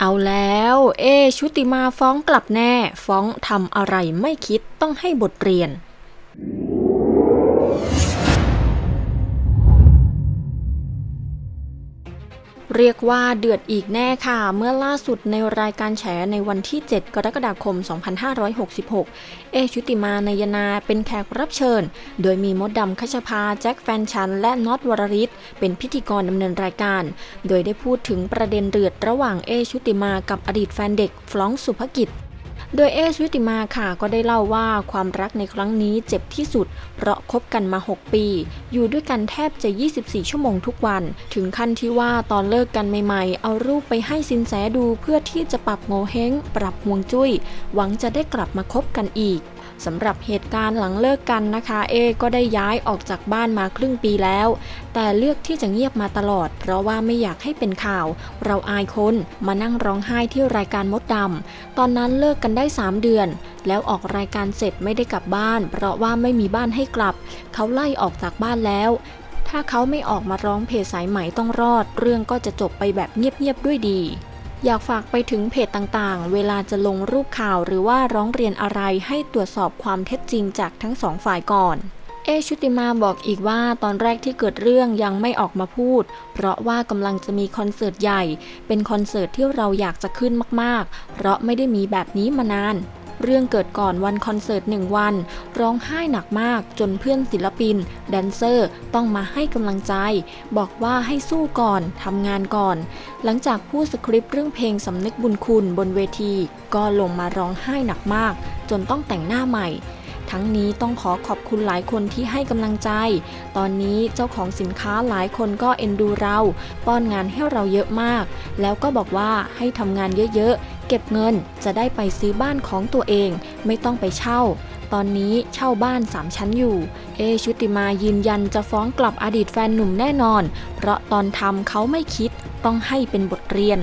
เอาแล้ว เอ ชุติมาฟ้องกลับแน่ ฟ้องทำอะไรไม่คิดต้องให้บทเรียน เรียกว่าเดือดอีกแน่ค่ะ เมื่อล่าสุดในรายการแฉในวันที่ 7 กรกฎาคม 2566 เอชุติมานายนาเป็นแขกรับเชิญ โดยมีมดดำคชภาแจ็คแฟนชัน และน็อตวรริศเป็นพิธีกรดำเนินรายการ โดยได้พูดถึงประเด็นเดือดระหว่างเอชุติมากับอดีตแฟนเด็กฟลองสุภกิจ โดยเอชุติมาค่ะก็ได้เล่าว่าความรักในครั้งนี้เจ็บที่สุด เพราะคบกันมา 6 ปี อยู่ด้วยกันแทบจะ 24 ชั่วโมงทุกวัน ถึงขั้นที่ว่าตอนเลิกกันใหม่ๆ เอารูปไปให้สินแสดูเพื่อที่จะปรับโงเฮงปรับห่วงจุ้ย หวังจะได้กลับมาคบกันอีก สำหรับเหตุการณ์หลังเลิกกันนะคะ เอก็ได้ย้ายออกจากบ้านมาครึ่งปีแล้ว แต่เลือกที่จะเงียบมาตลอด เพราะว่าไม่อยากให้เป็นข่าว เราอายคนมานั่งร้องไห้ที่รายการมดดำตอนนั้นเลิกกันได้ 3 เดือน แล้วออกรายการเสร็จไม่ได้กลับบ้าน เพราะว่าไม่มีบ้านให้กลับ เขาไล่ออกจากบ้านแล้วถ้าเขาไม่ออกมาร้องเพจสายไหมต้องรอด เรื่องก็จะจบไปแบบเงียบๆด้วยดี อยากฝากไปถึงเพจต่างๆ เวลาจะลงรูปข่าวหรือว่าร้องเรียนอะไรให้ตรวจสอบความเท็จจริงจากทั้งสองฝ่ายก่อน เอชุติมาบอกอีกว่าตอนแรกที่เกิดเรื่องยังไม่ออกมาพูด เพราะว่ากำลังจะมีคอนเสิร์ตใหญ่ เป็นคอนเสิร์ตที่เราอยากจะขึ้นมากๆ เพราะไม่ได้มีแบบนี้มานาน เรื่องเกิดก่อนวันคอนเสิร์ตหนึ่งวัน ร้องไห้หนักมากจนเพื่อนศิลปิน แดนเซอร์ต้องมาให้กำลังใจ บอกว่าให้สู้ก่อนทำงานก่อน หลังจากพูดสคริปต์เรื่องเพลงสำนึกบุญคุณบนเวที ก็ลงมาร้องไห้หนักมาก จนต้องแต่งหน้าใหม่ทั้งนี้ต้องขอขอบคุณหลายคนที่ให้กำลังใจ ตอนนี้เจ้าของสินค้าหลายคนก็เอ็นดูเรา ป้อนงานให้เราเยอะมาก แล้วก็บอกว่าให้ทำงานเยอะๆ เก็บเงินจะได้ไปซื้อบ้านของตัวเอง ไม่ต้องไปเช่า ตอนนี้เช่าบ้าน 3 ชั้นอยู่ เอชุติมายืนยันจะฟ้องกลับอดีตแฟนหนุ่มแน่นอน เพราะตอนทำเขาไม่คิดต้องให้เป็นบทเรียน